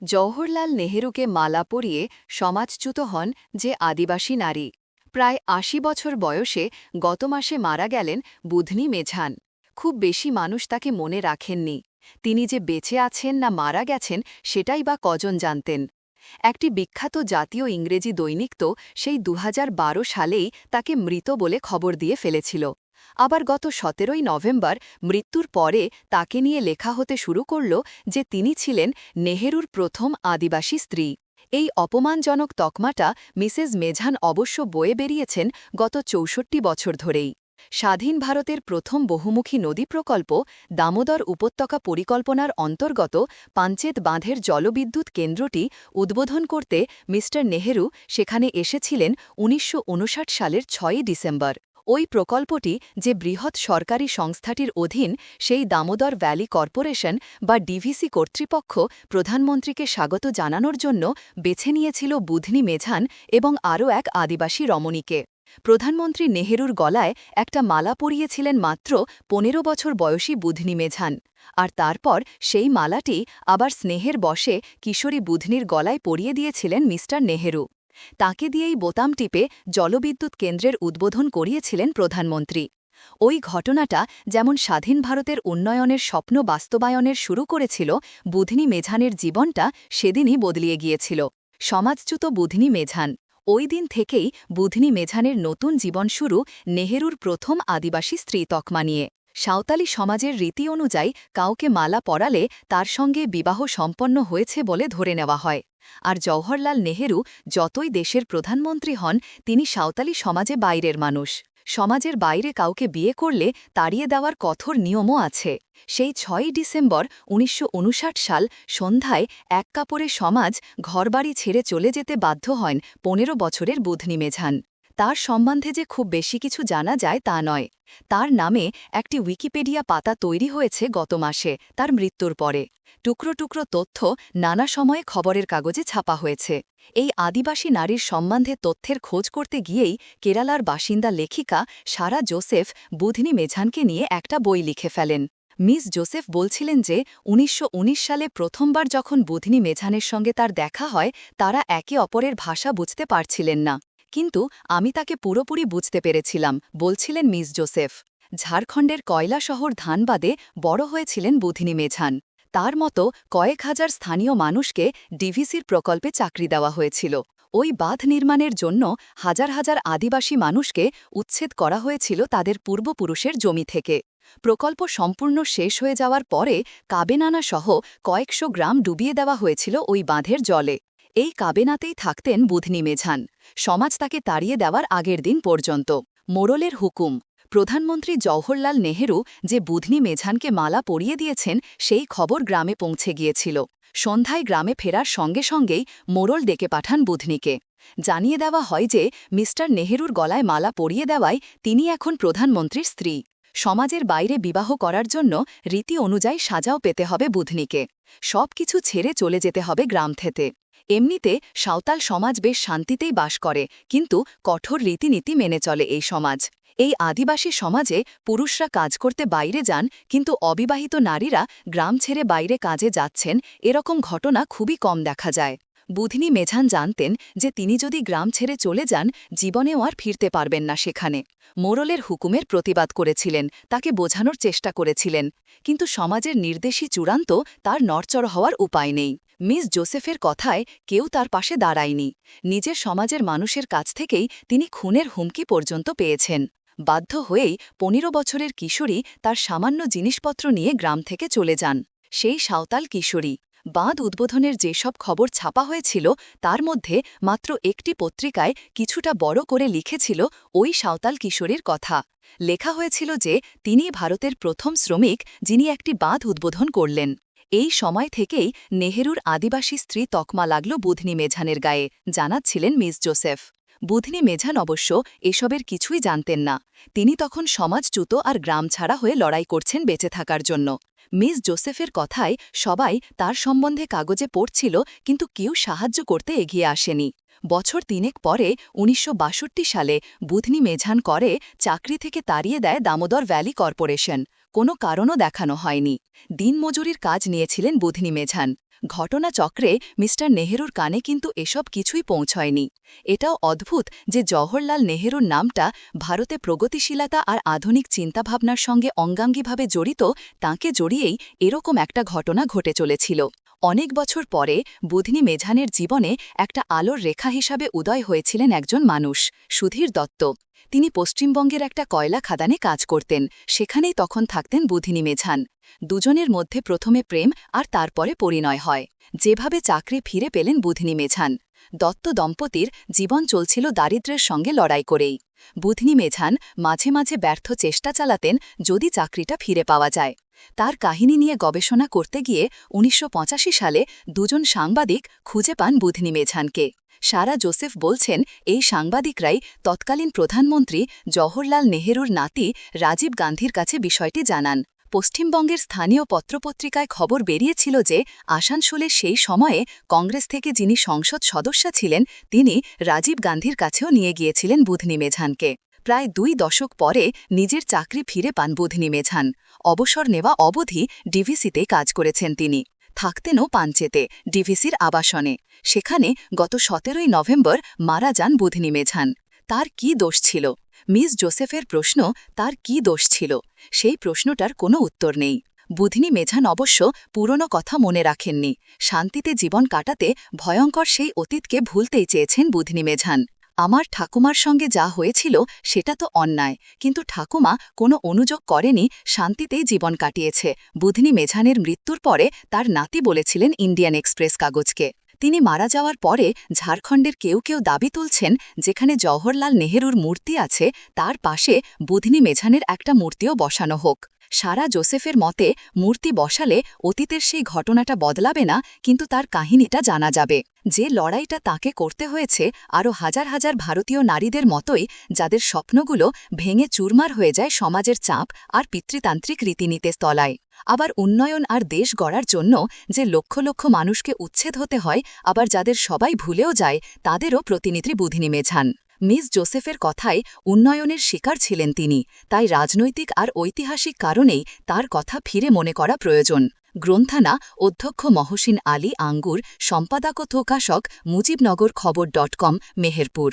জওহরলাল নেহেরুকে মালা পরিয়ে সমাজচ্যুত হন যে আদিবাসী নারী। প্রায় আশি বছর বয়সে গত মাসে মারা গেলেন বুধনি মেঝান। খুব বেশি মানুষ তাকে মনে রাখেননি। তিনি যে বেঁচে আছেন না মারা গেছেন সেটাই বা কজন জানতেন। একটি বিখ্যাত জাতীয় ইংরেজি দৈনিক তো সেই দু সালেই তাকে মৃত বলে খবর দিয়ে ফেলেছিল। আবার গত সতেরোই নভেম্বর মৃত্যুর পরে তাকে নিয়ে লেখা হতে শুরু করল যে তিনি ছিলেন নেহেরুর প্রথম আদিবাসী স্ত্রী। এই অপমানজনক তকমাটা মিসেস মেঝান অবশ্য বয়ে বেরিয়েছেন গত চৌষট্টি বছর ধরেই। স্বাধীন ভারতের প্রথম বহুমুখী নদী প্রকল্প দামোদর উপত্যকা পরিকল্পনার অন্তর্গত পাঞ্চেত বাঁধের জলবিদ্যুৎ কেন্দ্রটি উদ্বোধন করতে মিস্টার নেহেরু সেখানে এসেছিলেন উনিশশো উনষাট সালের ছয়ই ডিসেম্বর। ওই প্রকল্পটি যে বৃহৎ সরকারি সংস্থাটির অধীন সেই দামোদর ভ্যালি কর্পোরেশন বা ডিভিসি কর্তৃপক্ষ প্রধানমন্ত্রীকে স্বাগত জানানোর জন্য বেছে নিয়েছিল বুধনি মেঝান এবং আরও এক আদিবাসী রমণীকে। প্রধানমন্ত্রী নেহেরুর গলায় একটা মালা পরিয়েছিলেন মাত্র পনেরো বছর বয়সী বুধনি মেঝান। আর তারপর সেই মালাটি আবার স্নেহের বসে কিশোরী বুধনির গলায় পরিয়ে দিয়েছিলেন মিস্টার নেহেরু। তাকে দিয়েই বোতাম টিপে জলবিদ্যুৎ কেন্দ্রের উদ্বোধন করিয়েছিলেন প্রধানমন্ত্রী। ওই ঘটনাটা যেমন স্বাধীন ভারতের উন্নয়নের স্বপ্ন বাস্তবায়নের শুরু করেছিল, বুধনি মেঝানের জীবনটা সেদিনই বদলিয়ে গিয়েছিল। সমাজচ্যুত বুধনি মেঝান। ওই দিন থেকেই বুধনি মেঝানের নতুন জীবন শুরু নেহেরুর প্রথম আদিবাসী স্ত্রী তকমা নিয়ে। সাঁওতালি সমাজের রীতি অনুযায়ী কাউকে মালা পরালে তার সঙ্গে বিবাহ সম্পন্ন হয়েছে বলে ধরে নেওয়া হয়। আর জওহরলাল নেহেরু যতই দেশের প্রধানমন্ত্রী হন, তিনি সাঁওতালি সমাজে বাইরের মানুষ। সমাজের বাইরে কাউকে বিয়ে করলে তাড়িয়ে দেওয়ার কঠোর নিয়মও আছে। সেই ছয়ই ডিসেম্বর উনিশশো উনষাট সাল সন্ধ্যায় এক কাপড়ে সমাজ ঘরবাড়ি ছেড়ে চলে যেতে বাধ্য হন পনেরো বছরের বুধনি মেঝান। তার সম্বন্ধে যে খুব বেশি কিছু জানা যায় তা নয়। তার নামে একটি উইকিপিডিয়া পাতা তৈরি হয়েছে গত মাসে, তার মৃত্যুর পরে। টুকরো টুকরো তথ্য নানা সময়ে খবরের কাগজে ছাপা হয়েছে। এই আদিবাসী নারীর সম্বন্ধে তথ্যের খোঁজ করতে গিয়েই কেরালার বাসিন্দা লেখিকা সারা জোসেফ বুধনি মেঝানকে নিয়ে একটা বই লিখে ফেলেন। মিস জোসেফ বলছিলেন যে, উনিশশো উনিশ সালে প্রথমবার যখন বুধনি মেঝানের সঙ্গে তার দেখা হয়, তারা একে অপরের ভাষা বুঝতে পারছিলেন না। কিন্তু আমি তাকে পুরোপুরি বুঝতে পেরেছিলাম, বলছিলেন মিস জোসেফ। ঝাড়খণ্ডের কয়লা শহর ধানবাদে বড় হয়েছিলেন বুধিনী মেঝান। তার মতো কয়েক হাজার স্থানীয় মানুষকে ডিভিসির প্রকল্পে চাকরি দেওয়া হয়েছিল। ওই বাঁধ নির্মাণের জন্য হাজার হাজার আদিবাসী মানুষকে উচ্ছেদ করা হয়েছিল তাদের পূর্বপুরুষের জমি থেকে। প্রকল্প সম্পূর্ণ শেষ হয়ে যাওয়ার পরে কাবেনানা সহ কয়েকশো গ্রাম ডুবিয়ে দেওয়া হয়েছিল ওই বাঁধের জলে। এই কাবেনাতেই থাকতেন বুধনি মেঝান। সমাজ তাকে তাড়িয়ে দেওয়ার আগের দিন পর্যন্ত। মোড়লের হুকুম, প্রধানমন্ত্রী জওহরলাল নেহেরু যে বুধনি মেঝানকে মালা পরিয়ে দিয়েছেন, সেই খবর গ্রামে পৌঁছে গিয়েছিল। সন্ধ্যায় গ্রামে ফেরার সঙ্গে সঙ্গেই মোড়ল ডেকে পাঠান বুধনিকে। জানিয়ে দেওয়া হয় যে, মিস্টার নেহেরুর গলায় মালা পরিয়ে দেওয়ায় তিনি এখন প্রধানমন্ত্রীর স্ত্রী। সমাজের বাইরে বিবাহ করার জন্য রীতি অনুযায়ী সাজাও পেতে হবে বুধনিকে। সব কিছু ছেড়ে চলে যেতে হবে গ্রাম থেকে এমনিতে সাঁওতাল সমাজ বেশ শান্তিতেই বাস করে, কিন্তু কঠোর রীতিনীতি মেনে চলে এই সমাজ। এই আদিবাসী সমাজে পুরুষরা কাজ করতে বাইরে যান, কিন্তু অবিবাহিত নারীরা গ্রাম ছেড়ে বাইরে কাজে যাচ্ছেন, এরকম ঘটনা খুবই কম দেখা যায়। বুধিনী মেঝান জানতেন যে তিনি যদি গ্রাম ছেড়ে চলে যান, জীবনেও আর ফিরতে পারবেন না সেখানে। মোরলের হুকুমের প্রতিবাদ করেছিলেন, তাকে বোঝানোর চেষ্টা করেছিলেন, কিন্তু সমাজের নির্দেশী চূড়ান্ত তার নড়চড় হওয়ার উপায় নেই। মিস জোসেফের কথায় কেউ তার পাশে দাঁড়ায়নি। নিজের সমাজের মানুষের কাছ থেকেই তিনি খুনের হুমকি পর্যন্ত পেয়েছেন। বাধ্য হয়েই পনেরো বছরের কিশোরী তার সামান্য জিনিসপত্র নিয়ে গ্রাম থেকে চলে যান। সেই সাঁওতাল কিশোরী। বাঁধ উদ্বোধনের যেসব খবর ছাপা হয়েছিল, তার মধ্যে মাত্র একটি পত্রিকায় কিছুটা বড় করে লিখেছিল ওই সাঁওতাল কিশোরীর কথা। লেখা হয়েছিল যে, তিনি ভারতের প্রথম শ্রমিক যিনি একটি বাঁধ উদ্বোধন করলেন। এই সময় থেকেই নেহেরুর আদিবাসী স্ত্রী তকমা লাগল বুধনি মেঝানের গায়ে জানাচ্ছিলেন মিস জোসেফ। বুধনি মেঝান অবশ্য এসবের কিছুই জানতেন না। তিনি তখন সমাজচ্যুত আর গ্রাম ছাড়া হয়ে লড়াই করছেন বেঁচে থাকার জন্য। মিস জোসেফের কথায় সবাই তার সম্বন্ধে কাগজে পড়ছিল, কিন্তু কেউ সাহায্য করতে এগিয়ে আসেনি। বছর তিনেক পরে উনিশশো বাষট্টি সালে বুধনি মেঝান করে চাকরি থেকে তাড়িয়ে দেয় দামোদর ভ্যালি কর্পোরেশন। কোনো কারণও দেখানো হয়নি। দিনমজুরির কাজ নিয়েছিলেন বুধনি মেঝান। ঘটনাচক্রে মিস্টার নেহেরুর কানে কিন্তু এসব কিছুই পৌঁছয়নি। এটাও অদ্ভুত যে জওহরলাল নেহেরুর নামটা ভারতে প্রগতিশীলতা আর আধুনিক চিন্তাভাবনার সঙ্গে অঙ্গাঙ্গিভাবে জড়িত, তাঁকে জড়িয়েই এরকম একটা ঘটনা ঘটে চলেছিল। অনেক বছর পরে বুধনি মেঝানের জীবনে একটা আলোর রেখা হিসাবে উদয় হয়েছিলেন একজন মানুষ, সুধীর দত্ত। তিনি পশ্চিমবঙ্গের একটা কয়লা খাদানে কাজ করতেন, সেখানেই তখন থাকতেন বুধিনী মেঝান। দুজনের মধ্যে প্রথমে প্রেম আর তারপরে পরিণয় হয়। যেভাবে চাকরি ফিরে পেলেন বুধিনী মেঝান, দত্ত দম্পতির জীবন চলছিল দারিদ্র্যের সঙ্গে লড়াই করেই। বুধনি মেঝান মাঝে মাঝে ব্যর্থ চেষ্টা চালাতেন যদি চাকরিটা ফিরে পাওয়া যায়। তার কাহিনী নিয়ে গবেষণা করতে গিয়ে উনিশশো পঁচাশি সালে দুজন সাংবাদিক খুঁজে পান বুধনি মেঝানকে। সারা জোসেফ বলছেন, এই সাংবাদিকরাই তৎকালীন প্রধানমন্ত্রী জওহরলাল নেহেরুর নাতি রাজীব গান্ধীর কাছে বিষয়টি জানান। পশ্চিমবঙ্গের স্থানীয় পত্রপত্রিকায় খবর বেরিয়েছিল যে আসানসোলের সেই সময়ে কংগ্রেস থেকে যিনি সংসদ সদস্য ছিলেন, তিনি রাজীব গান্ধীর কাছেও নিয়ে গিয়েছিলেন বুধনি মেঝানকে। প্রায় দুই দশক পরে নিজের চাকরি ফিরে পান বুধনি মেঝান। অবসর নেওয়া অবধি ডিভিসিতে কাজ করেছেন তিনি। থাকতেনও পাঞ্চেতে ডিভিসির আবাসনে। সেখানে গত সতেরোই নভেম্বর মারা যান বুধনি মেঝান। তার কি দোষ ছিল? মিস জোসেফের প্রশ্ন, তার কি দোষ ছিল? সেই প্রশ্নটার কোনো উত্তর নেই। বুধিনী মেঝান অবশ্য পুরনো কথা মনে রাখেননি। শান্তিতে জীবন কাটাতে ভয়ঙ্কর সেই অতীতকে ভুলতেই চেয়েছেন বুধিনী মেঝান। আমার ঠাকুমার সঙ্গে যা হয়েছিল সেটা তো অন্যায়, কিন্তু ঠাকুমা কোনো অনুযোগ করেনি, শান্তিতেই জীবন কাটিয়েছে। বুধনি মেঝানের মৃত্যুর পরে তার নাতি বলেছিলেন ইন্ডিয়ান এক্সপ্রেস কাগজকে। তিনি মারা যাওয়ার পরে ঝাড়খণ্ডের কেউ কেউ দাবি তুলছেন, যেখানে জওহরলাল নেহেরুর মূর্তি আছে, তার পাশে বুধনি মেঝানের একটা মূর্তিও বসানো হোক। সারা জোসেফের মতে, মূর্তি বসালে অতীতের সেই ঘটনাটা বদলাবে না, কিন্তু তার কাহিনীটা জানা যাবে। যে লড়াইটা তাকে করতে হয়েছে আরও হাজার হাজার ভারতীয় নারীদের মতোই, যাদের স্বপ্নগুলো ভেঙে চুরমার হয়ে যায় সমাজের চাপ আর পিতৃতান্ত্রিক রীতিনীতে স্তলায় আবার উন্নয়ন আর দেশ গড়ার জন্য যে লক্ষ লক্ষ মানুষকে উচ্ছেদ হতে হয়, আবার যাদের সবাই ভুলেও যায়, তাদেরও প্রতিনিধি বুধিনী মেঝান। মিস জোসেফের কথায় উন্নয়নের শিকার ছিলেন তিনি, তাই রাজনৈতিক আর ঐতিহাসিক কারণেই তার কথা ফিরে মনে করা প্রয়োজন। গ্রন্থানা অধ্যক্ষ মহসিন আলী আঙ্গুর সম্পাদক ও মুজিবনগর খবর ডট কম, মেহেরপুর।